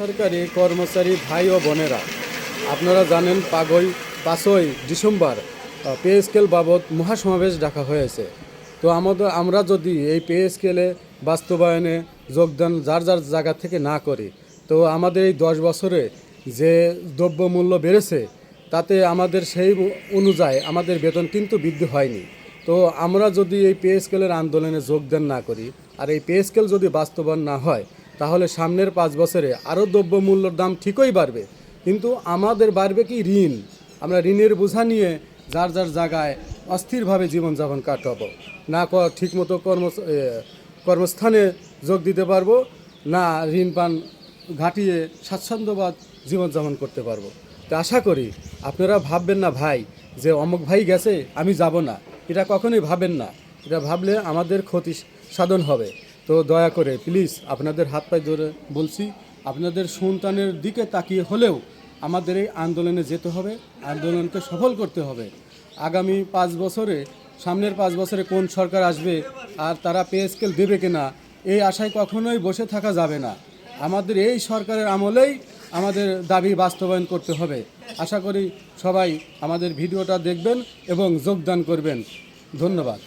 সরকারি কর্মচারী ভাই ও বোনেরা, আপনারা জানেন পাগই পাঁচই ডিসেম্বর পে স্কেল বাবদ মহাসমাবেশ ডাকা হয়েছে। তো আমাদের আমরা যদি এই পে স্কেলে বাস্তবায়নে যোগদান যার যার জায়গা থেকে না করি, তো আমাদের এই দশ বছরে যে দ্রব্যমূল্য বেড়েছে, তাতে আমাদের সেই অনুযায়ী আমাদের বেতন কিন্তু বৃদ্ধি হয়নি। তো আমরা যদি এই পে স্কেলের আন্দোলনে যোগদান না করি, আর এই পে স্কেল যদি বাস্তবায়ন না হয় তাহলে সামনের পাঁচ বছরে আরও দ্রব্যমূল্যর দাম ঠিকই বাড়বে। কিন্তু আমাদের বাড়বে কি ঋণ? আমরা ঋণের বোঝা নিয়ে যার যার জায়গায় অস্থিরভাবে জীবনযাপন কাটাবো। না ঠিকমতো কর্ম কর্মস্থানে যোগ দিতে পারব, না ঋণ পান ঘাটিয়ে স্বাচ্ছন্দ্যবাদ জীবনযাপন করতে পারব। তো আশা করি আপনারা ভাববেন না ভাই যে অমুক ভাই গেছে, আমি যাব না। এটা কখনোই ভাবেন না। এটা ভাবলে আমাদের ক্ষতি সাধন হবে। তো দয়া করে প্লিজ আপনাদের হাত পায়ে ধরে বলছি, আপনাদের সন্তানের দিকে তাকিয়ে হলেও আমাদের এই আন্দোলনে যেতে হবে, আন্দোলনকে সফল করতে হবে। আগামী পাঁচ বছরে, সামনের পাঁচ বছরে কোন সরকার আসবে আর তারা পে স্কেল দেবে কিনা, এই আশায় কখনোই বসে থাকা যাবে না। আমাদের এই সরকারের আমলেই আমাদের দাবি বাস্তবায়ন করতে হবে। আশা করি সবাই আমাদের ভিডিওটা দেখবেন এবং যোগদান করবেন। ধন্যবাদ।